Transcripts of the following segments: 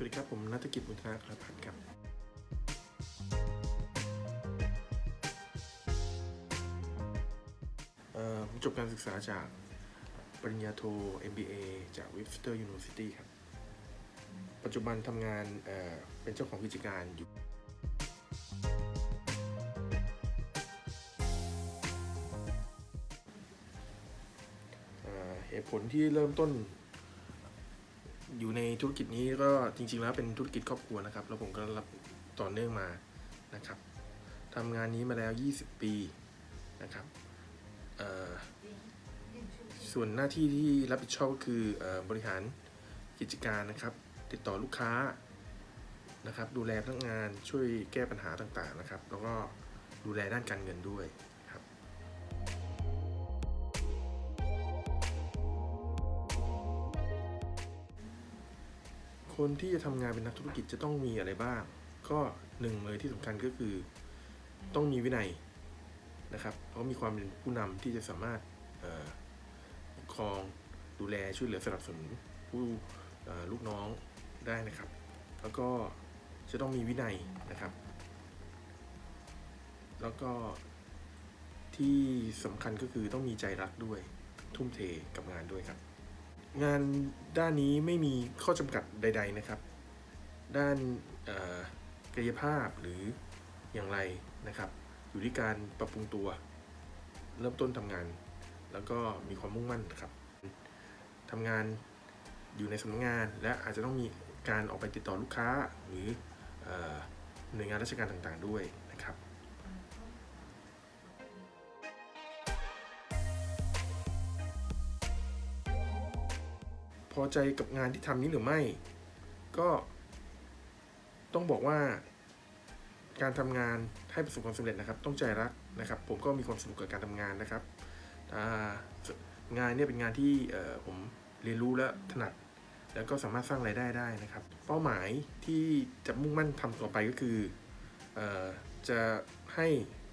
วัสดีครับ ผมนัฐกิจมุทนาครับพันธ์ครับ ผมจบการศึกษาจากปริญญาโท MBA จาก Webster University ครับ ปัจจุบันทำงานเเป็นเจ้าของกิจการอยู่เเหตุผลที่เริ่มต้น อยู่ในธุรกิจนี้ก็จริงๆแล้วเป็นธุรกิจครอบครัวนะครับ แล้วผมก็รับต่อเนื่องมานะครับทำงานนี้มาแล้ว 20 ปีนะครับส่วนหน้าที่ที่รับผิดชอบก็คือออบริหารกิจการนะครับ ติดต่อลูกค้านะครับ ดูแลพนักงานช่วยแก้ปัญหาต่างๆนะครับ แล้วก็ดูแลด้านการเงินด้วย คนที่จะทำงานเป็นนักธุรกิจจะต้องมีอะไรบ้าง ก็หนึ่งเลยที่สำคัญก็คือ ต้องมีวินัยนะครับ เพราะมีความเป็นผู้นำที่จะสามารถปกครองดูแลช่วยเหลือสนับสนุนผู้ลูกน้องได้นะครับ แล้วก็จะต้องมีวินัยนะครับ แล้วก็ที่สำคัญก็คือต้องมีใจรักด้วยทุ่มเทกับงานด้วยครับ งานด้านนี้ไม่มีข้อจำกัดใด ๆนะครับ ด้านกายภาพหรืออย่างไรนะครับ อยู่ที่การปรับปรุงตัว เริ่มต้นทำงาน แล้วก็มีความมุ่งมั่นครับทำงานอยู่ในสำนักงาน และอาจจะต้องมีการออกไปติดต่อลูกค้าหรืออหน่วยงานราชการต่างๆด้วยนะครับ พอใจกับงานที่ทำนี้หรือไม่ ก็ ต้องบอกว่า การทำงานให้ประสบความสำเร็จนะครับ ต้องใจรักนะครับ ผมก็มีความสนุกกับการทำงานนะครับงานเนี่ยเป็นงานที่ผมเรียนรู้และถนัด แล้วก็สามารถสร้างรายได้ได้นะครับ เป้าหมายที่จะมุ่งมั่นทำต่อไปก็คืออจะให้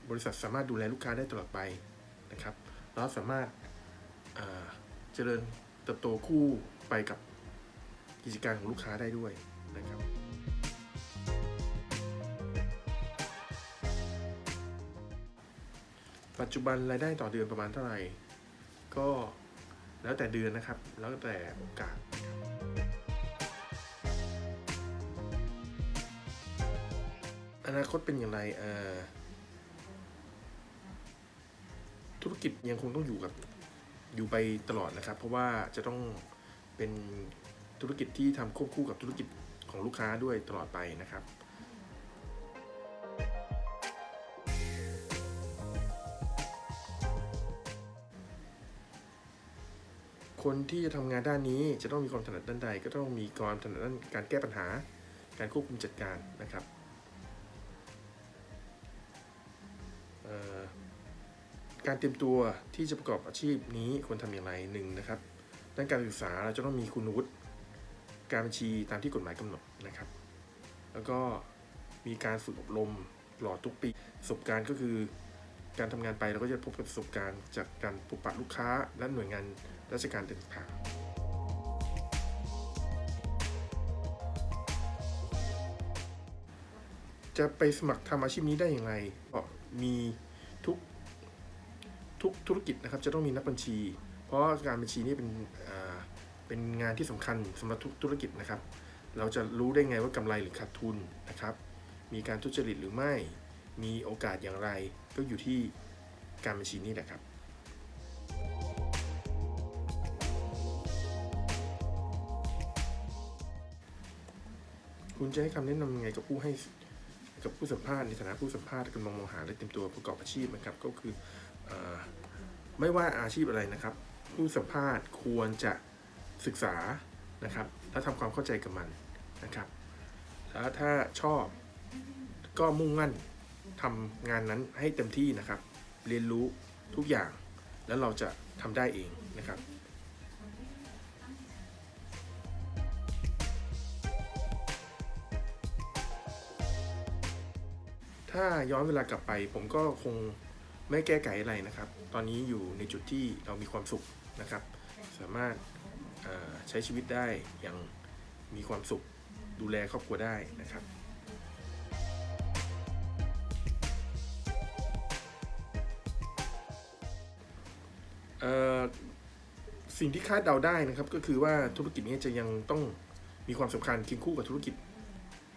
บริษัทสามารถดูแลลูกค้าได้ตลอดไปนะครับแล้วสามารถเจริญเติบโตคู่ ไปกับกิจการของลูกค้าได้ด้วยนะครับปัจจุบันรายได้ต่อเดือนประมาณเท่าไหร่ ก็แล้วแต่เดือนนะครับ แล้วแต่โอกาส อนาคตเป็นอย่างไรธุรกิจยังคงต้องอยู่กับอยู่ไปตลอดนะครับ เพราะว่าจะต้อง เป็นธุรกิจที่ทำควบคู่กับธุรกิจของลูกค้าด้วยตลอดไปนะครับคนที่จะทำงานด้านนี้จะต้องมีความถนัดด้านใด ก็ต้องมีความถนัดด้านการแก้ปัญหา การควบคุมจัดการนะครับการเตรียมตัวที่จะประกอบอาชีพนี้ควรทำอย่างไรหนึ่งนะครับ ด้านการศึกษาเราจะต้องมีคุณวุฒิการบัญชีตามที่กฎหมายกำหนดนะครับ แล้วก็มีการฝึกอบรมตลอดทุกปีประสบการณ์ก็คือการทำงานไปเราก็จะพบกับประสบการณ์จากการพบปะลูกค้า และหน่วยงานราชการต่างๆจะไปสมัครทำอาชีพนี้ได้อย่างไรก็มีทุกทุกธุรกิจนะครับ จะต้องมีนักบัญชี เพราะการบัญชีนี่เป็นเป็นงานที่สำคัญสำหรับทุกธุรกิจนะครับ เราจะรู้ได้ไงว่ากำไรหรือขาดทุนนะครับ มีการทุจริตหรือไม่ มีโอกาสอย่างไร ก็อยู่ที่การบัญชีนี่แหละครับคุณจะให้คำแนะนำยังไงกับผู้ให้กับผู้สัมภาษณ์ในฐานะผู้สัมภาษณ์กำลังมองหาและเตรียมตัวประกอบอาชีพนะครับ ก็คืออไม่ว่าอาชีพอะไรนะครับ ผู้สัมภาษณ์ควรจะศึกษานะครับ และทำความเข้าใจกับมันนะครับ แล้วถ้าชอบก็มุ่งมั่นทำงานนั้นให้เต็มที่นะครับ เรียนรู้ทุกอย่างแล้วเราจะทำได้เองนะครับถ้าย้อนเวลากลับไปผมก็คง ไม่แก้ไขอะไรนะครับ ตอนนี้อยู่ในจุดที่เรามีความสุขนะครับ สามารถใช้ชีวิตได้อย่างมีความสุขดูแลครอบครัวได้นะครับสิ่งที่คาดเดาได้นะครับก็คือว่าธุรกิจนี้จะยังต้องมีความสำคัญเคียงคู่กับธุรกิจ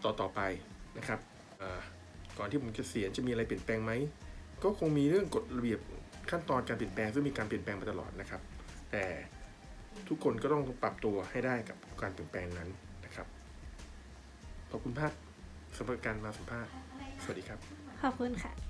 ต่อต่อไปนะครับก่อนที่ผมจะเสียจะมีอะไรเปลี่ยนแปลงไหม ก็คงมีเรื่องกฎระเบียบขั้นตอนการเปลี่ยนแปลงซึ่งมีการเปลี่ยนแปลงมาตลอดนะครับ แต่ทุกคนก็ต้องปรับตัวให้ได้กับการเปลี่ยนแปลงนั้นนะครับ ขอบคุณภาคสำหรับการมาสัมภาษณ์ สวัสดีครับ ขอบคุณค่ะ